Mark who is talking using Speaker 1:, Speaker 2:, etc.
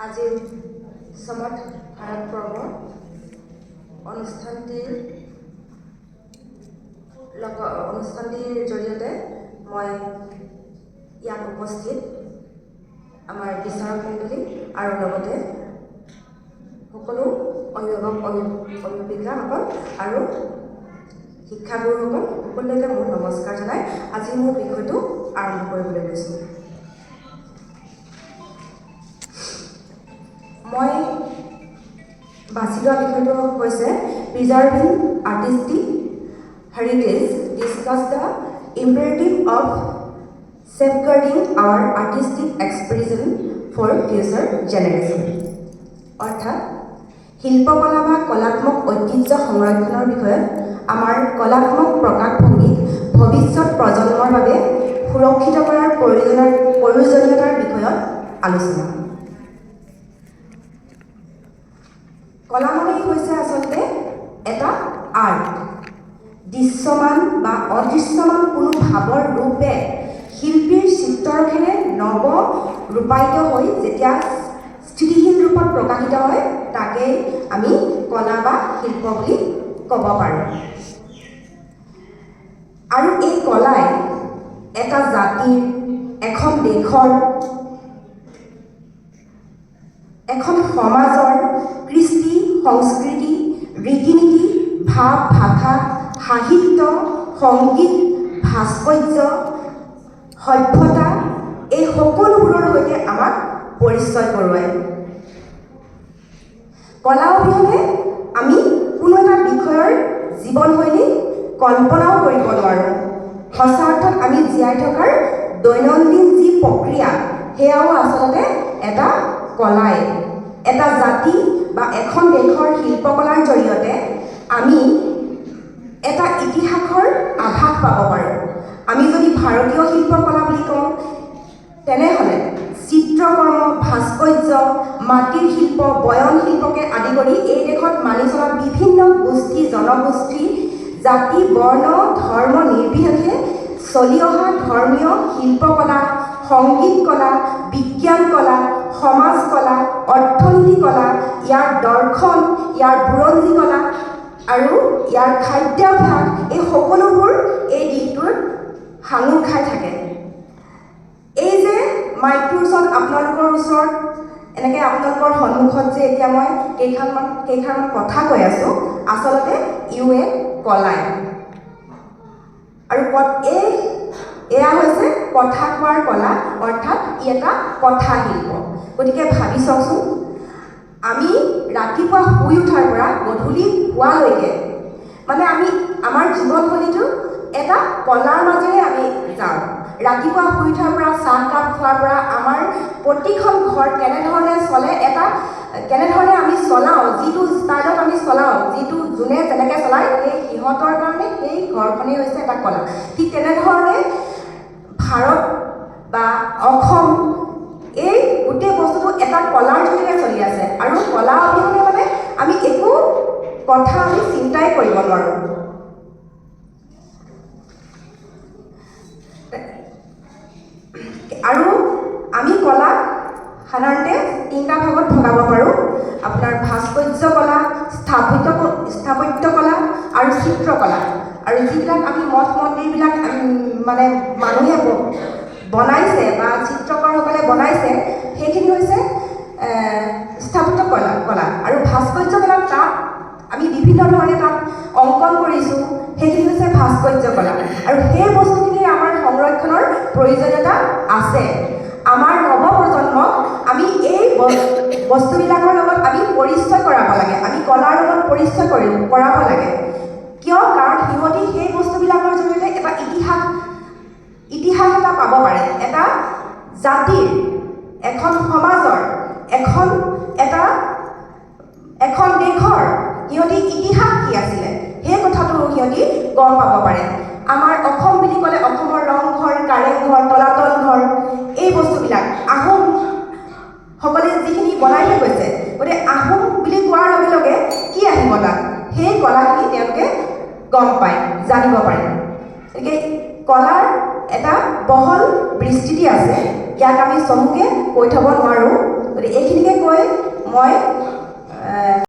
Speaker 1: আজিৰ সমত ভাৰত পৰ্বৰ অনুষ্ঠানটিৰ অনুষ্ঠানটিৰ জৰিয়তে মই ইয়াত উপস্থিত আমাৰ বিচাৰক মণ্ডলী আৰু লগতে সকলো অভিভাৱক অভি- অভিভাৱিকাসকল আৰু শিক্ষাগুৰুসকল সকলোকে মোৰ নমস্কাৰ জনাই আজি মোৰ বিষয়টো আৰম্ভ কৰিবলৈ লৈছোঁ। বাছি লোৱা বিষয়টো হৈছে preserving artistic heritage discuss the imperative of safeguarding our artistic expression for future generation অৰ্থাৎ শিল্পকলা বা কলাত্মক ঐতিহ্য সংৰক্ষণৰ বিষয়ত আমাৰ কলাত্মক প্ৰকাশভংগীক ভৱিষ্যত প্ৰজন্মৰ বাবে সুৰক্ষিত কৰাৰ প্ৰয়োজনৰ প্ৰয়োজনীয়তাৰ বিষয়ত আলোচনা। কলা হৈছে আচলতে এটা আৰ্ট। দৃশ্যমান বা অদৃশ্যমান কোনো ভাৱৰ ৰূপে শিল্পীৰ চিত্ৰৰখেৰে নৱ ৰূপায়িত হৈ যেতিয়া স্থিতিশীল ৰূপত প্ৰকাশিত হয় তাকেই আমি কলা বা শিল্প বুলি ক'ব পাৰোঁ। আৰু এই কলাই এটা জাতিৰ এখন দেশৰ এখন সমাজৰ সংস্কৃতি ৰীতি নীতি ভাৱ ভাষা সাহিত্য সংগীত ভাস্কৰ্য সভ্যতা এই সকলোবোৰৰ সৈতে আমাক পৰিচয় কৰোৱায়। কলা অবিহনে আমি কোনো এটা বিষয়ৰ জীৱনশৈলী কল্পনাও কৰিব নোৱাৰোঁ। সঁচা অৰ্থত আমি জীয়াই থকাৰ দৈনন্দিন যি প্ৰক্ৰিয়া সেয়াও আচলতে এটা কলাই এটা বা এখন দেশৰ শিল্পকলাৰ জৰিয়তে আমি এটা ইতিহাসৰ আভাস পাব পাৰোঁ। আমি যদি ভাৰতীয় শিল্পকলা বুলি কওঁ তেনেহ'লে চিত্ৰকৰ্ম ভাস্কৰ্য মাটিৰ শিল্প বয়ন শিল্পকে আদি কৰি এই দেশত মানি চলা বিভিন্ন গোষ্ঠী জনগোষ্ঠী জাতি বৰ্ণ ধৰ্ম নিৰ্বিশেষে চলি অহা ধৰ্মীয় শিল্পকলা সংগীত কলা বিজ্ঞান কলা সমাজ কলা অৰ্থনীতি কলা ইয়াৰ দৰ্শন ইয়াৰ বুৰঞ্জী কলা আৰু ইয়াৰ খাদ্যাভ্যাস এই সকলোবোৰ এই দিশটোত সাঙুৰ খাই থাকে। এই যে মাইকটোৰ আপোনালোকৰ ওচৰত এনেকৈ আপোনালোকৰ সন্মুখত যে এতিয়া মই কেইখনমান কেইষাৰমান কথা কৈ আছোঁ আচলতে ইউ এ কলাই। আৰু এই এয়া হৈছে কথা কোৱাৰ কলা অৰ্থাৎ ই এটা কথা শিল্প গতিকে ভাবি চাওকচোন আমি ৰাতিপুৱা শুই উঠাৰ পৰা গধূলি হোৱালৈকে মানে আমি আমাৰ জীৱনশৈলীটো এটা কলাৰ মাজেৰে আমি যাওঁ। ৰাতিপুৱা শুই উঠাৰ পৰা চাহকাপ খোৱাৰ পৰা আমাৰ প্ৰতিখন ঘৰ কেনেধৰণে চলে এটা কেনেধৰণে আমি চলাওঁ যিটো ষ্টাইলত আমি চলাওঁ যিটো যোনে যেনেকৈ চলায় সেই সিহঁতৰ কাৰণে সেই ঘৰখনেই হৈছে এটা কলা। ঠিক তেনেধৰণে ভাৰত বা অসম, এই গোটেই বস্তুটো এটা কলাৰ জৰিয়তে চলি আছে। আৰু কলা অবিহনে মানে আমি একো কথা আমি চিন্তাই কৰিব নোৱাৰোঁ। আৰু আমি কলাক সাধাৰণতে তিনিটা ভাগত ভগাব পাৰোঁ। আপোনাৰ ভাস্কৰ্য কলা স্থাপত্য স্থাপত্য কলা আৰু চিত্ৰকলা। আৰু যিবিলাক আমি মঠ মন্দিৰবিলাক মানে মানুহে বনাইছে বা চিত্ৰকৰসকলে বনাইছে, সেইখিনি হৈছে স্থাপত্য কলা কলা। আৰু ভাস্কৰ্য কলা তাত, আমি বিভিন্ন ধৰণে তাত অংকন কৰিছোঁ, সেইখিনি হৈছে ভাস্কৰ্য কলা আৰু সেই বস্তুখিনি আমাৰ সংৰক্ষণৰ প্ৰয়োজনীয়তা আছে। আমাৰ নৱপ্ৰজন্মক আমি এই বস্তুবিলাকৰ লগত আমি পৰিচয় কৰাব লাগে। আমি কলাৰ লগত পৰিচয় কৰি, কৰাব লাগে। পাব পাৰে। এটা জাতিৰ এখন সমাজৰ এখন এটা এখন দেশৰ সিহঁতি ইতিহাস কি আছিলে সেই কথাটো সিহঁতি গম পাব পাৰে। আমাৰ অসম বুলি ক'লে অসমৰ ৰংঘৰ কাৰেংঘৰ তলাতল ঘৰ এই বস্তুবিলাক আহোম সকলে যিখিনি বনাই থৈ গৈছে গতিকে আহোম বুলি কোৱাৰ লগে লগে কি আহিব তাত সেই কলাখিনি তেওঁলোকে গম পায় জানিব পাৰে। গতিকে কলাৰ এটা বহল বিস্তৃতি আছে ইয়াক আমি চমুকে কৈ থ'ব নোৱাৰোঁ। গতিকে এইখিনিকে কৈ মই